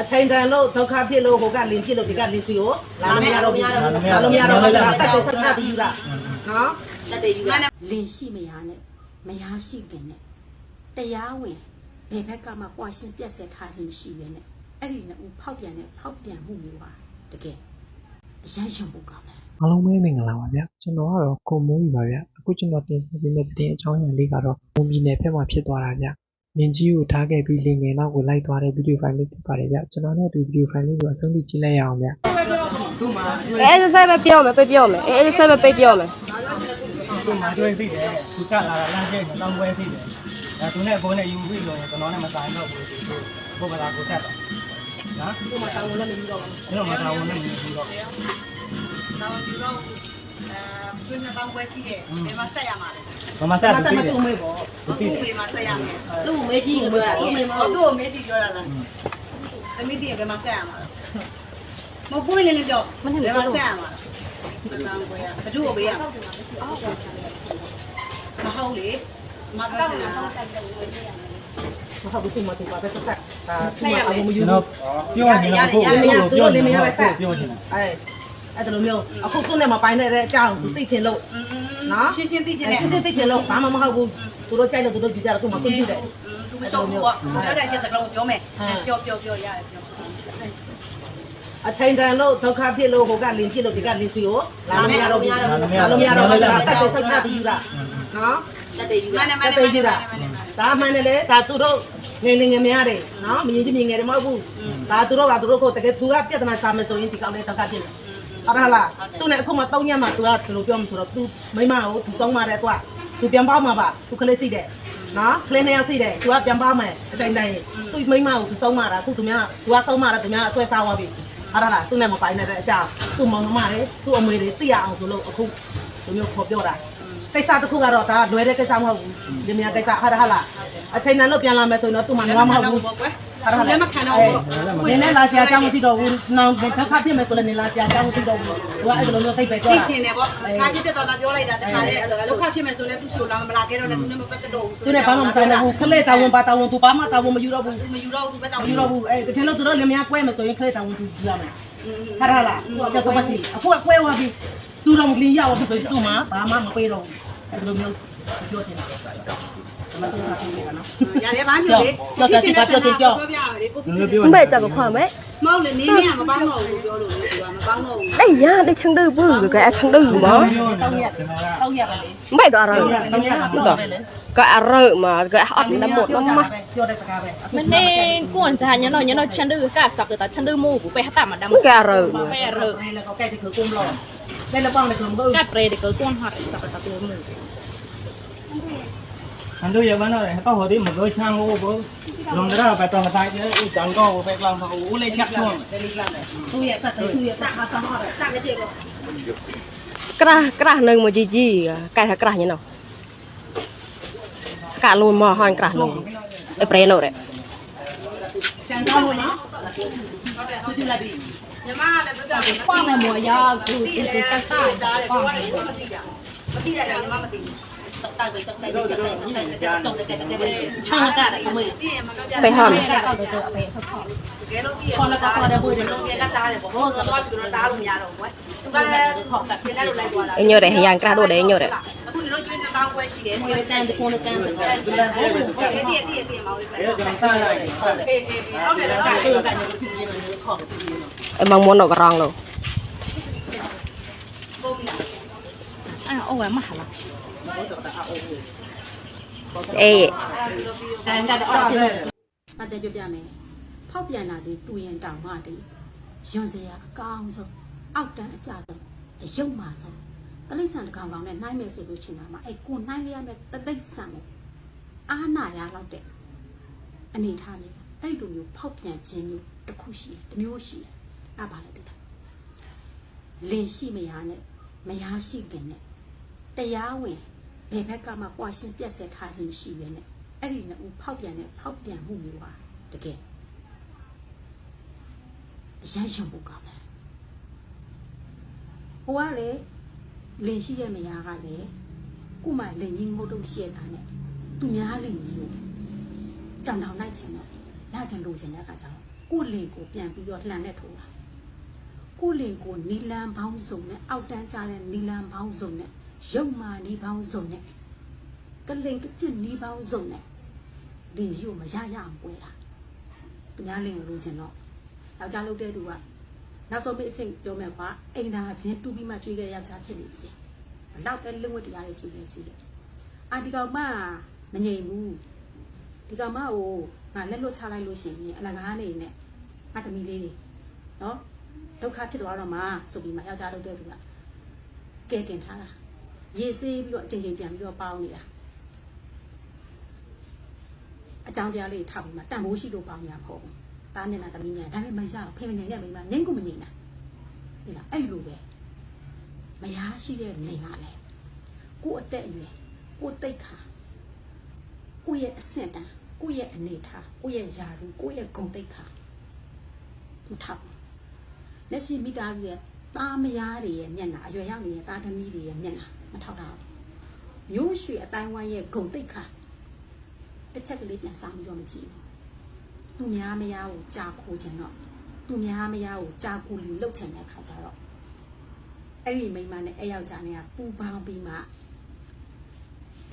အချိန်တန်လို့ဒုက္ခဖြစ်လို့ဟိုကလင်းဖြစ်လို့ဒီကလင်းစီကိုလာလို့မရတော့ဘူးလာလို့မရတော့ဘူးဒါတက်တက်ဆက်ပြီးယူတာနော်တက်တယ်ယူရလင်ရှိမယားနဲ့မယားရှိခင်နဲ့တရားဝင်ဘယ်ဘက်ကမှပွားရှင်းပြက်ဆက်ထားခြင်းမရှိပဲနဲ့အဲ့ဒီနှစ်ဦးဖောက်ပြန်တဲ့ဖောက်ပြန်မှုမျိုးပါတကယ်အရန်ရုံဖို့ကောင်းတယ်အားလုံးပဲမင်္ဂလာပါဗျကျွန်တော်ကတော့ကိုမိုးကြီးပါဗျအခုကျွန်တော်တင်ဆက်ပေးမယ့်သတင်းအကြောင်းအရာလေးကတော့မွန်ပြည်နယ်ဘက်မှာဖြစ်သွားတာဗျ လင်ကြီးကိုထားခဲ့ပြီးလင်ငယ်နောက်ကိုလိုက်သွားတဲ့ဗီဒီယိုဖိုင်လေးဖြစ်ပါတယ်ဗျကျွန်တော်နဲ့အတူဗီဒီယိုဖိုင်လေးကိုအဆုံးထိကြည့်လိုက်ရအောင်ဗျအဲအဲဆက်ပဲပြောမယ်ပြေးပြောမယ်အဲအဲဆက်ပဲပြေးပြောမယ်သူ့မှာတွေ့သိတယ်သူကလာတာလမ်းကျဲတောင်းပွဲသိတယ်ဒါသူနဲ့ကိုနဲ့ယူပြီးလို့ကျွန်တော်နဲ့မဆိုင်တော့ဘူးသူကိုကလာကိုတက်တယ်နော်ဒီမှာတောင်းလို့လည်းမပြီးတော့ဘူးကျွန်တော်မတော်ဘူးနဲ့မယူပြီးတော့တောင်းယူတော့ အဲသူနဲ့တောင်းပွဲရှိတယ်ဘယ်မှာဆက်ရမှာလဲမမဆက်မသူတသိမတယ်တူမေးပေါ့သူသူ့သိတယ်မေမှာဆက်ရမယ်သူ့မေးကြည့်ကိုပြောတာသူ့မေးမဟောဟုတ်သူ့ကိုမေးကြည့်ပြောတာလားသမီးတည်းဘယ်မှာဆက်ရမှာလဲမပွင့်လေးလေးပြောဘယ်မှာဆက်ရမှာလဲတောင်းပွဲရဘယ်သူ့ကိုပေးရမှာမဟုတ်လေမပြောချင်တာမဟုတ်ဘူးသူ့မတူပါပဲဆက်ဆက်ဒါသူ့မအမမယူကျွန်ဘူးတော်ပြောရင်ကျွန်တော်ကိုကိုပြောနေမှာပြောချင်တာအဲ အဲ့ဒါလိုမျိုးအခုသူ့နဲ့မပိုင်တဲ့အကြောင်းသူသိချင်လို့နော်ရှင်းရှင်းသိချင်တယ်စစ်စစ်သိချင်လို့ဘာမှမဟုတ်ဘူးသူတို့ကြိုက်လို့သူတို့ကြည့်ကြတော့သူ့မခွင့်ပြုတယ်သူမရှုံးဘူးပေါ့ပြောတဲ့ရှင်းစကားကိုပြောမယ်ပြောပြောပြောရတယ်ပြောအချိန်တန်လို့ဒုက္ခဖြစ်လို့ဟိုကလင်းဖြစ်လို့ဒီကလင်းစီကိုလာလို့မရတော့ဘူးလာလို့မရတော့ဘူးဒါတက်တက်ဆက်ပြီးယူတာနော်တက်တယ်ယူရမှန်တယ်မှတက်န်တယ်တက်ယူတာဒါမှန်တယ်လေဒါသူတို့ငယ်ငယ်ငယ်များတယ်နော်မရင်ကြီးမြင်ငယ်တယ်မဟုတ်ဘူးဒါသူတို့ကသူတို့ကိုတကယ်သူကပြဿနာစားမယ်ဆိုရင်ဒီကောင်လေးဒုက္ခဖြစ်တယ် ဟုတ်လားလားသူနဲ့အခုမှ၃ညမှသူကဘယ်လိုပြောမဆိုတော့သူမိမကိုသူဆုံးမတယ်သူကသူပြန်ပေါမှာပါသူကလေးစိတယ်နော်ကလေးနှစ်ယောက်စိတယ်သူကပြန်ပေါမယ်အတိုင်းတိုင်းသူမိမကိုသူဆုံးမတာအခုသူများသူကဆုံးမတာသူများအဆွဲစားသွားပြီဟုတ်လားသူနဲ့မပိုင်တဲ့အကြောင်းသူ့မောင်နှမတွေသူ့အမေတွေသိရအောင်ဆိုလို့အခုဒီမျိုးခေါ်ပြောတာကိစ္စတစ်ခုကတော့ဒါလွယ်တဲ့ကိစ္စမဟုတ်ဘူးဒီမြန်ကိစ္စဟာဟာလား အချိန်နဲ့လို့ပြန်လာမယ်ဆိုရင်တော့သူ့မှာငါမဟုတ်ဘူးကွယ်လည်းမခံတော့ဘူးနင်းနဲ့လာစရာအကြောင်းမရှိတော့ဘူး။နောင်ဒုက္ခဖြစ်မယ်ဆိုလည်းနင်းလာစရာအကြောင်းမရှိတော့ဘူး။သူကအဲ့လိုမျိုးသိပဲပြောသိတာကျင်တယ်ပေါ့ခါပြပြတော့ပြောလိုက်တာတခါလေဒုက္ခဖြစ်မယ်ဆိုလည်းသူ့ရှိုလာမလာခဲ့တော့လည်းသူနဲ့မပတ်သက်တော့ဘူး။သူနဲ့ဘာမှမဆိုင်တော့ဘူး။ခလက်တာဝန်ပါတာဝန်သူဘာမှတာဝန်မယူတော့ဘူးမယူတော့ဘူးပဲတော။င်းမယူတော့ဘူး။အဲ့တကယ်လို့သူတို့လင်မယားကွဲမယ်ဆိုရင်ခလက်တာဝန်သူကြည့်ရမယ်။ဟာလား။သူကတော့ပတ်စီအခုကကွဲသွားပြီ။သူတော့မလင်းရအောင်ဆိုရင်သူ့မှာဘာမှမပေးတော့ဘူး။ အဲ့လိုမျိုးပြောချင်တာ။မတူတာဖြစ်နေတာနော်ရတယ်ဘာမျိုးလေပြောပြရတယ်ကိုမပဲကြတော့ခွာမယ်မဟုတ်လေနင်းနေကမပေါင်းတော့ဘူးပြောလို့လေသူကမပေါင်းတော့ဘူးအေးရတဲ့ချန်တူ Capre de kau tuan hari sampai tak tahu mu. Anh tôi giờ bán rồi, có hồi đi một đôi sang ngô bố Lòng đó là phải toàn tay chứ, ý chẳng có phải làm phải ú lên chắc luôn Tôi giờ thật, tôi giờ tạm mà xong rồi, tạm cái chuyện rồi Krah, krah nâng mà gì gì, cái hả krah như nào Cả luôn mà hoang krah nâng Ê, pre nô rồi Chẳng có luôn nhá Tôi chưa là gì ညီမကလည်းပြပြကိုဖွာမယ်မော်ရာကိုကိုကိုတက်တာတားတယ်ကိုကလည်းမသိကြမသိတယ်ညီမမသိဘူးไปหอมကဲလို့ပြည့်ရခေါ်လာတာခေါ်တဲ့ဘွေတွေလုံးပြလက်တားတယ်ပေါ့ဘောကတော့သူတို့တားလို့မရတော့ဘူးကွသူကလည်းခေါ်တာပြင်းတယ်လို့လိုက်သွားတာ ညို့တယ်ရန်ကရာတို့တယ်ညို့တယ် ဆိုတော့ကျွေးတစ်ပေါင်းခွဲရှိတယ်။ဒီတန်တစ်ခုနဲ့တန်စကားဒီလိုပဲ။ဒီတည်းတည်းမောင်လေးပဲ။ကျွန်တော်စားလိုက်။ဟုတ်တယ်။ဟုတ်တယ်။ဒါကလည်းပြည့်ရနေလို့ခေါ်ပြည့်ရနေ။အမောင်မွန်းတော့ကြောင်းလို့။အဲ့အိုးဝမဟာလား။အေးတန်တာတော့အဲ့။အတဲ့ပြပြမယ်။ဖောက်ပြန်လာစီတူရင်တောင်မှတည်း။ရွံစရာအကောင်းဆုံးအောက်တန်းအကြဆုံးအယုတ်မာဆုံး တလိษံတစ်ကောင်ကောင်နဲ့နှိုင်းမယ်ဆိုလို့ချင်တာမှာအဲ့ကိုနှိုင်းရမယ်တလိษံကိုအာနာရလောက်တဲ့အနေထားမျိုးအဲ့ဒီလိုမျိုးဖောက်ပြန်ခြင်းမျိုးတစ်ခုရှိတယ်တစ်မျိုးရှိတယ်အဲ့ပါလေတိတာလင်ရှိမယားနဲ့မယားရှိခင်နဲ့တရားဝင်ဘယ်ဘက်ကမှပွားရှင်းပြက်ဆက်ထားခြင်းမရှိပဲနဲ့အဲ့ဒီနှစ်ဦးဖောက်ပြန်တဲ့ဖောက်ပြန်မှုမျိုးပါတကယ်အရန်ရုံဖို့ကောင်းတယ်ဟိုကလေ လင်ရှိတဲ့မယားကလည်းခုမှလင်ကြီးငုတ်တုတ်ရှဲတာနဲ့သူများလင်ကြီးကိုကြောင်တောင်လိုက်ချင်တော့ရချင်လို့ချင်တဲ့အခါကျတော့ကိုလင်ကိုပြန်ပြီးတော့လှန်နဲ့ထိုးတာကိုလင်ကိုနီလန်ပေါင်းစုံနဲ့အောက်တန်းကြတဲ့နီလန်ပေါင်းစုံနဲ့ရုပ်မာနီပေါင်းစုံနဲ့ကလင်ကချစ်နီပေါင်းစုံနဲ့လင်ကြီးကိုမရရအောင်ပွဲတာသူများလင်ကိုလိုချင်တော့ယောက်ျားလုပ်တဲ့သူက နောက်ဆုံးပိတ်အဆင့်ပြောမယ်ကွာအိမ်သာချင်းတူပြီးမှကျွေးခဲ့တဲ့ယောက်ျားဖြစ်နေစေဘလောက်ပဲလုံဝတ်တရားလေးကြည့်နေကြည့်တယ်အာဒီကောင်မမငြိမ်ဘူးဒီကောင်မကိုငါလက်လွတ်ချလိုက်လို့ရှိရင်အလကားနေနဲ့အသမီးလေးတွေနော်ဒုက္ခဖြစ်သွားတော့မှဆိုပြီးမှယောက်ျားလုပ်တဲ့သူကကဲတင်ထားတာရေဆေးပြီးတော့အချိန်ချင်းပြန်ပြီးတော့ပေါင်းနေတာအကြောင်းတရားလေးထောက်ပြီးမှတန်ဖိုးရှိလို့ပေါင်းရမှာမဟုတ်ဘူး တားမျက်နှာသမီးမျက်နှာဒါပေမဲ့မရဘူးဖေမငိမ့်နဲ့မိမငိမ့်ကိုမငိမ့်တာဒီလားအဲ့လိုပဲမရရှိတဲ့နေပါလေကို့အသက်အရွယ်ကို့တိတ်ခါကိုယ့်ရဲ့အဆင့်တန်းကိုယ့်ရဲ့အနေထားကိုယ့်ရဲ့ယာရုကိုယ့်ရဲ့ဂုဏ်တိတ်ခါမထောက်ဘူးလက်ရှိမိသားစုရဲ့သားမယားတွေရဲ့မျက်နှာအရွယ်ရောက်နေတဲ့သားသမီးတွေရဲ့မျက်နှာမထောက်တာဘူးမျိုးရွှေအတိုင်းဝိုင်းရဲ့ဂုံတိတ်ခါတစ်ချက်ကလေးပြန်စားပြီးတော့မကြည့်ဘူး သူများမယားကိုကြာခိုးခြင်းတော့သူများမယားကိုကြာကူလီလှုပ်ချင်တဲ့ခါကျတော့အဲ့ဒီမိန်းမနဲ့အဲ့ယောက်ျားနဲ့ကပူပေါင်းပြီးမှ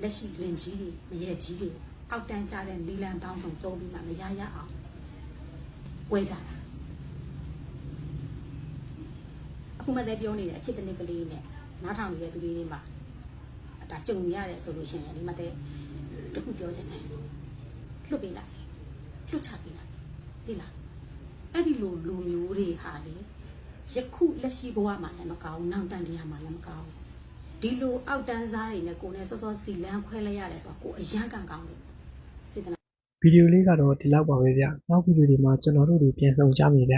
လက်ရှိလင်ကြီးတွေမရဲ့ကြီးတွေအောက်တန်းကြတဲ့နီလန်ပေါင်းစုံတုံးပြီးမှမရရအောင်ဝဲကြတာအခုမှလည်းပြောနေတယ်အဖြစ်တစ်နည်းကလေးနဲ့နားထောင်နေတဲ့သူတွေတွေမှာဒါကြုံရတယ်ဆိုလို့ရှိရင်ဒီမှာတဲ့တခုပြောချင်တယ်လွတ်ပေးလိုက်လွတ်ချပေးလိုက် ဒီလားအဲ့ဒီလိုလူမျိုးတွေဟာလေယခုလက်ရှိဘဝမှာလည်းမကောင်းနောက်တန်တရားမှာလည်းမကောင်းဒီလိုအောက်တန်းစားတွေနဲ့ကိုယ်နဲ့စောစောစီလန်းခွဲလိုက်ရတယ်ဆိုတော့ကိုယ်အရန်ကံကောင်းလို့စေတနာဗီဒီယိုလေးကတော့ဒီလောက်ပါပဲဗျနောက်ဗီဒီယိုဒီမှာကျွန်တော်တို့တွေပြန်ဆောင်ကြမယ်ဗျ